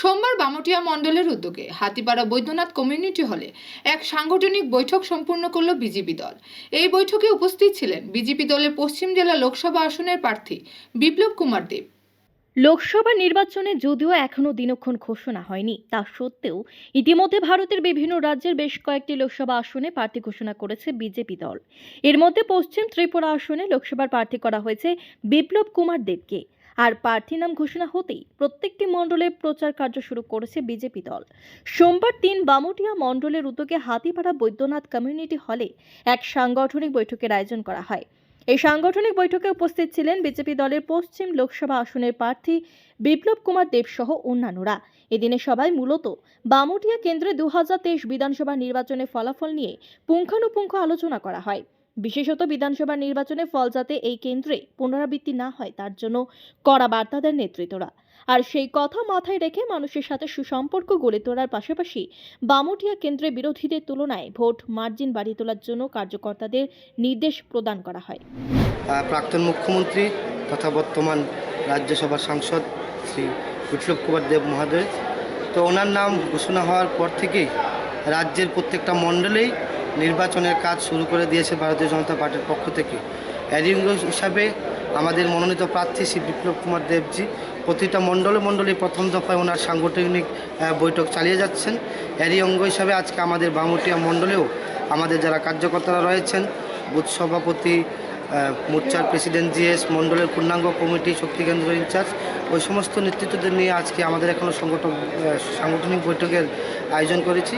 সোমবার বামটিয়া মণ্ডলের উদ্যোগে হাতিপাড়া বৈদ্যনাথ কমিউনিটি হলে এক সাংগঠনিক বৈঠক সম্পূর্ণ করল বিজেপি দল। এই বৈঠকে উপস্থিত ছিলেন বিজেপি দলের পশ্চিম জেলা লোকসভা আসনের প্রার্থী বিপ্লব কুমার দেব। লোকসভা নির্বাচনে যদিও এখনও দিনক্ষণ ঘোষণা হয়নি, তা সত্ত্বেও ইতিমধ্যে ভারতের বিভিন্ন রাজ্যের বেশ কয়েকটি লোকসভা আসনে প্রার্থী ঘোষণা করেছে বিজেপি দল। এর মধ্যে পশ্চিম ত্রিপুরা আসনে লোকসভার প্রার্থী করা হয়েছে বিপ্লব কুমার দেবকে। আর প্রার্থী নাম ঘোষণা হতেই প্রত্যেকটি মণ্ডলে প্রচার কার্য শুরু করেছে বিজেপি দল। সোমবার তিন বামুটিয়া মণ্ডলের উদ্যোগে হাতিপাড়া বৈদ্যনাথ কমিউনিটি হলে এক সাংগঠনিক বৈঠকের আয়োজন করা হয়। এই সাংগঠনিক বৈঠকে উপস্থিত ছিলেন বিজেপি দলের পশ্চিম লোকসভা আসনের প্রার্থী বিপ্লব কুমার দেব সহ অন্যান্যরা। এদিনে সবাই মূলত বামুটিয়া কেন্দ্রে দু হাজার তেইশ বিধানসভা নির্বাচনের ফলাফল নিয়ে পুঙ্খানুপুঙ্খ আলোচনা করা হয়। বিশেষত বিধানসভা নির্বাচনে ফল যাতে এই কেন্দ্রে পুনরাবৃত্তি না হয়, তার জন্য কড়া বার্তা দেন নেতৃত্বরা। আর সেই কথা মাথায় রেখে মানুষের সাথে সুসম্পর্ক গড়ে তোলার পাশাপাশি বামুটিয়া কেন্দ্রে বিরোধীদের তুলনায় ভোট মার্জিন বাড়িয়ে তোলার জন্য কার্যকর্তাদের নির্দেশ প্রদান করা হয়। প্রাক্তন মুখ্যমন্ত্রী তথা বর্তমান রাজ্যসভার সাংসদ শ্রী বিপ্লব কুমার দেব মহোদয়। তো ওনার নাম ঘোষণা হওয়ার পর থেকেই রাজ্যের প্রত্যেকটা মণ্ডলেই নির্বাচনের কাজ শুরু করে দিয়েছে ভারতীয় জনতা পার্টির পক্ষ থেকে। এরই হিসাবে আমাদের মনোনীত প্রার্থী শ্রী বিপ্লব কুমার দেবজি, প্রতিটা মণ্ডলে মণ্ডলে প্রথম দফায় ওনার সাংগঠনিক বৈঠক চালিয়ে যাচ্ছেন। এরই অঙ্গ হিসাবে আজকে আমাদের বামুটিয়া মণ্ডলেও আমাদের যারা কার্যকর্তারা রয়েছেন, বুথ সভাপতি মোর্চার প্রেসিডেন্ট জিএস, মণ্ডলের পূর্ণাঙ্গ কমিটি, শক্তি কেন্দ্র ইনচার্জ, ওই সমস্ত নেতৃত্বদের নিয়ে আজকে আমাদের এখনও সংগঠন সাংগঠনিক বৈঠকের আয়োজন করেছি।